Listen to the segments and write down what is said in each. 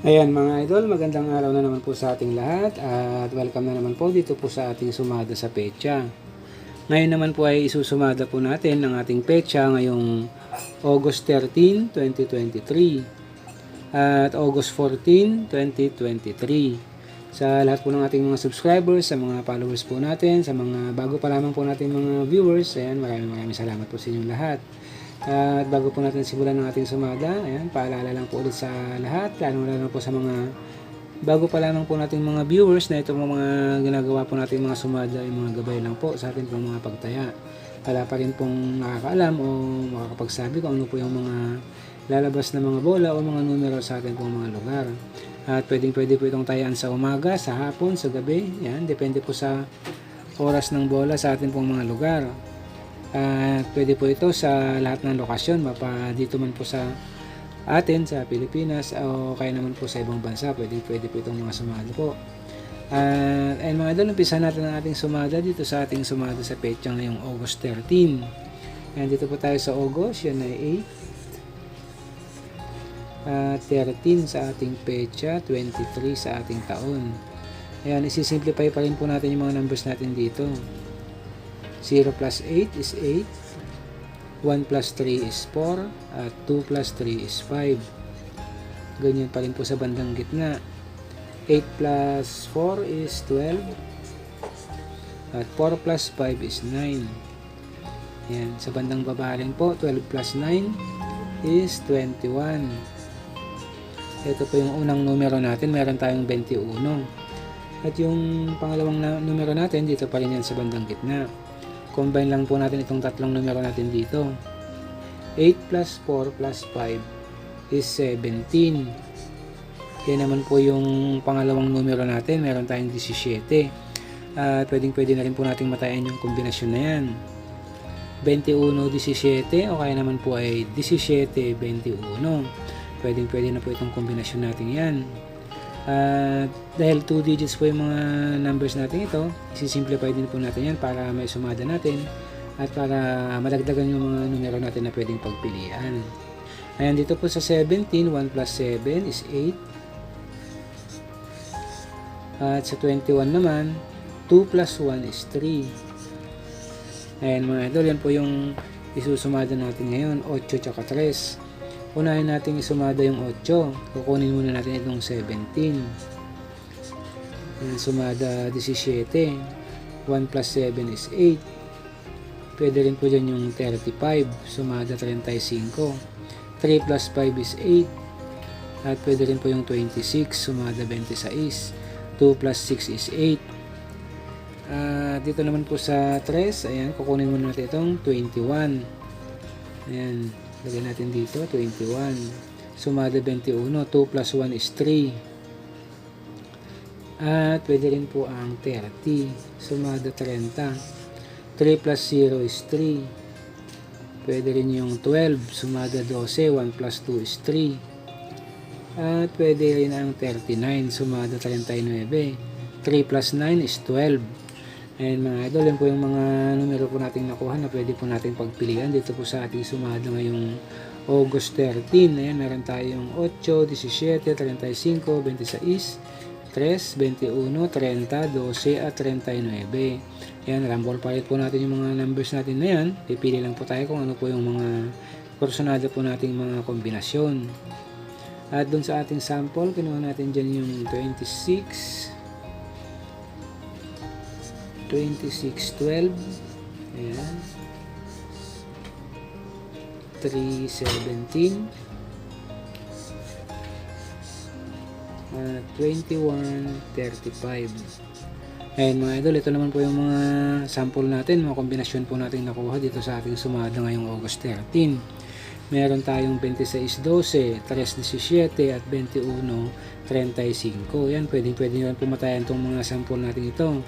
Ayan mga idol, magandang araw na naman po sa ating lahat at welcome na naman po dito po sa ating sumada sa pecha. Ngayon naman po ay isusumada po natin ang ating pecha ngayong August 13, 2023 at August 14, 2023. Sa lahat po ng ating mga subscribers, sa mga followers po natin, sa mga bago pa lamang po natin mga viewers, ayan, maraming maraming salamat po sa inyong lahat. At bago po natin simulan ng ating sumada, ayan, paalala lang po ulit sa lahat, lalo lalo po sa mga bago pa lamang po nating mga viewers na ito mga ginagawa po natin mga sumada, yung mga gabay lang po sa ating pong mga pagtaya. Wala pa rin pong nakakaalam o makakapagsabi kung ano po yung mga lalabas na mga bola o mga numero sa ating pong mga lugar. At pwedeng pwede po itong tayaan sa umaga, sa hapon, sa gabi. Yan, depende po sa oras ng bola sa ating pong mga lugar. At pwede po ito sa lahat ng lokasyon, mapa dito man po sa atin sa Pilipinas o kaya naman po sa ibang bansa, pwede, pwede po itong mga sumada po. At and mga idol, umpisa natin ang ating sumada dito sa ating sumada sa petsa ngayong August 13. And dito po tayo sa August, yan ay 8. At 13 sa ating petsa, 23 sa ating taon. Ayan, isi-simplify pa rin po natin yung mga numbers natin dito. 0 plus 8 is 8. 1 plus 3 is 4. At 2 plus 3 is 5. Ganyan pa rin po sa bandang gitna. 8 plus 4 is 12. At 4 plus 5 is 9. Yan. Sa bandang baba rin po, 12 plus 9 is 21. Ito po yung unang numero natin. Meron tayong 21. At yung pangalawang numero natin, dito pa rin yan sa bandang gitna. Combine lang po natin itong tatlong numero natin dito. 8 plus 4 plus 5 is 17. Yan naman po yung pangalawang numero natin. Meron tayong 17. At pwedeng pwede na rin po nating matayan yung kombinasyon na yan. 21-17 o kaya naman po ay 17-21. Pwedeng pwede na po itong kombinasyon natin yan. At dahil 2 digits po yung mga numbers natin ito, isi-simplify din po natin yan para may sumada natin at para madagdagan yung mga numero natin na pwedeng pagpilian. Ayan, dito po sa 17, 1 plus 7 is 8. At sa 21 naman, 2 plus 1 is 3. Ayan mga idol, yan po yung isusumada natin ngayon, 8 tsaka 3. Unahin natin isumada yung 8. Kukunin muna natin itong 17. Ayan, sumada 17. 1 plus 7 is 8. Pwede rin po dyan yung 35. Sumada 35. 3 plus 5 is 8. At pwede rin po yung 26. Sumada 26. 2 plus 6 is 8. Ah, dito naman po sa 3, ayan, kukunin muna natin itong 21. Ayan, lagyan natin dito, 21. Sumada 21, 2 plus 1 is 3. At pwede rin po ang 30. Sumada 30. 3 plus 0 is 3. Pwede rin yung 12. Sumada 12. 1 plus 2 is 3. At pwede rin ang 39. Sumada 39. 3 plus 9 is 12. And mga idol, yan po yung mga numero po nating nakuha na pwede po nating pagpilian dito po sa ating sumada ngayong August 13. Ayan, meron tayong 8, 17, 35, 26, 3, 21, 30, 12, at 39. Ayan, rumble pa rin po natin yung mga numbers natin na yan. Pipili lang po tayo kung ano po yung mga personada po nating mga kombinasyon. At dun sa ating sample, kinuha natin dyan yung 26, 2612 ayan. 317 at 2135 ayan mga idol ito naman po yung mga sample natin mga kombinasyon po natin nakuha dito sa ating sumada ngayong August 13 meron tayong 2612 317 at 2135 yan pwedeng pwede lang pumatayan itong mga sample natin ito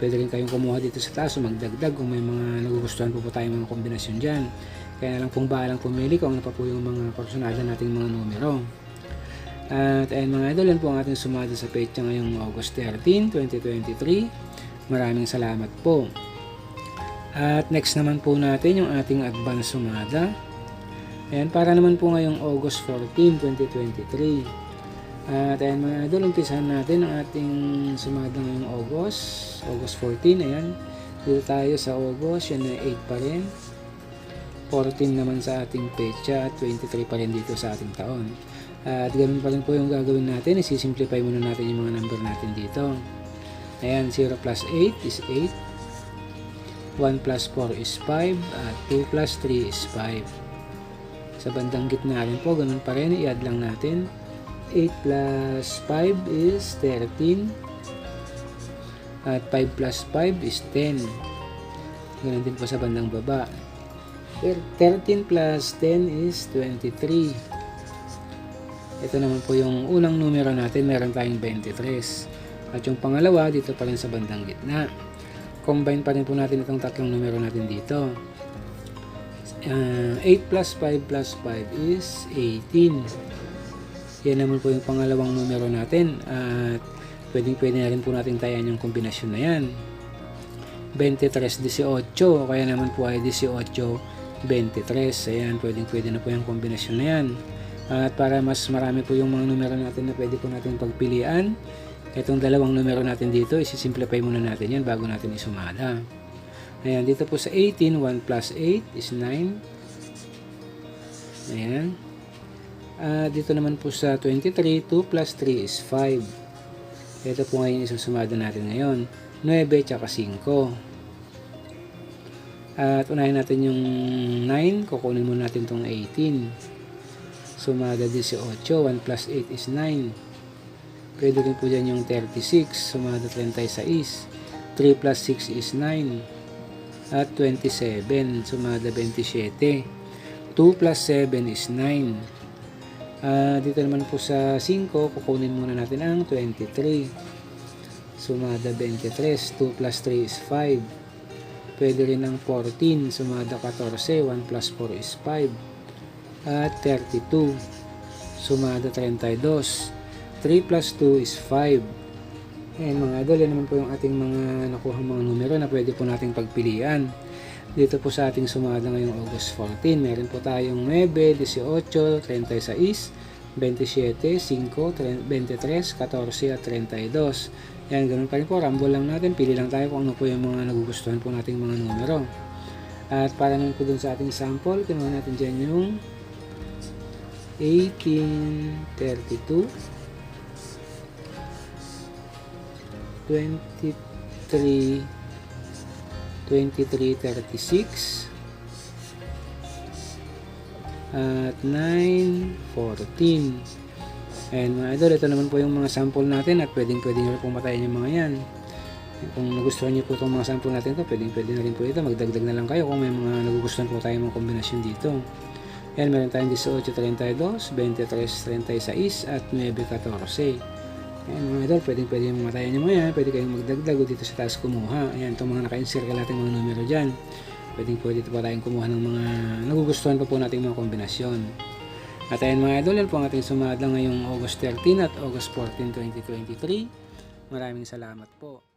Pwede rin kayong kumuha dito sa taas o magdagdag kung may mga nagugustuhan po po tayong mga kombinasyon dyan. Kaya lang pong bahalang pumili kung ano pa po yung mga personada nating mga numero. At ayun mga idol, yan po ang ating sumada sa petsa ngayong August 13, 2023. Maraming salamat po. At next naman po natin yung ating advance sumada. Ayan, para naman po ngayong August 14, 2023. At ayan mga idol, umpisahan natin ang ating sumada ngayong August. August 14, ayan. Dito tayo sa August, yan ay 8 pa rin. 14 naman sa ating pecha at 23 pa rin dito sa ating taon. At ganun pa rin po yung gagawin natin. Isisimplify muna natin yung mga number natin dito. Ayan, 0 plus 8 is 8. 1 plus 4 is 5. At 2 plus 3 is 5. Sa bandang gitna rin po, ganun pa rin. I-add lang natin. 8 plus 5 is 13. At 5 plus 5 is 10. Ganun din po sa bandang baba. 13 plus 10 is 23. Ito naman po yung unang numero natin, meron tayong 23. At yung pangalawa, dito pa rin sa bandang gitna. Combine pa rin po natin itong tatlong numero natin dito. Uh, 8 plus 5 plus 5 is 18. Yan naman po yung pangalawang numero natin. At pwedeng pwede na rin po natin tayan yung kombinasyon na yan. 23, 18. Kaya naman po ay 18, 23. Ayan, pwedeng pwede na po yung kombinasyon na yan. At para mas marami po yung mga numero natin na pwede po natin pagpilian, itong dalawang numero natin dito, isi-simplify muna natin yan bago natin isumada. Ayan, dito po sa 18, 1 plus 8 is 9. Ayan. Ah, dito naman po sa 23, 2 plus 3 is 5. Ito po ngayon isusumada natin ngayon. 9 tsaka 5. At unahin natin yung 9, kukunin muna natin tong 18. Sumada 18, 1 plus 8 is 9. Pwede rin po dyan yung 36, sumada 36. 3 plus 6 is 9. At 27, sumada 27. 2 plus 7 is 9. Uh, dito naman po sa 5, kukunin muna natin ang 23. Sumada 23, 2 plus 3 is 5. Pwede rin ang 14, sumada 14, 1 plus 4 is 5. At 32, sumada 32. 3 plus 2 is 5. Ayan mga idol, yan naman po yung ating mga nakuha mga numero na pwede po nating pagpilian. Dito po sa ating sumada ngayong August 14, meron po tayong 9, 18, 36, 27, 5, 23, 14 at 32. Yan, ganun pa rin po. Rumble lang natin. Pili lang tayo kung ano po yung mga nagugustuhan po nating mga numero. At para naman po dun sa ating sample, kinuha natin dyan yung 1832 23 2336 at 914 and mga idol ito naman po yung mga sample natin at pwedeng pwedeng nyo pong matayin yung mga yan. Kung nagustuhan nyo po itong mga sample natin ito pwedeng pwede na rin po ito. Magdagdag na lang kayo kung may mga nagugustuhan po tayo mga kombinasyon dito. Yan meron tayong 1832 2336 at 914 Ayan mga idol, pwedeng pwede yung matayan nyo mga yan. Pwede kayong magdagdag o dito sa taas kumuha. Ayan, itong mga naka-encircle natin mga numero dyan. Pwede pa tayong kumuha ng mga nagugustuhan pa po nating mga kombinasyon. At ayan mga idol, yan po ang ating sumada ngayong August 13 at August 14, 2023. Maraming salamat po.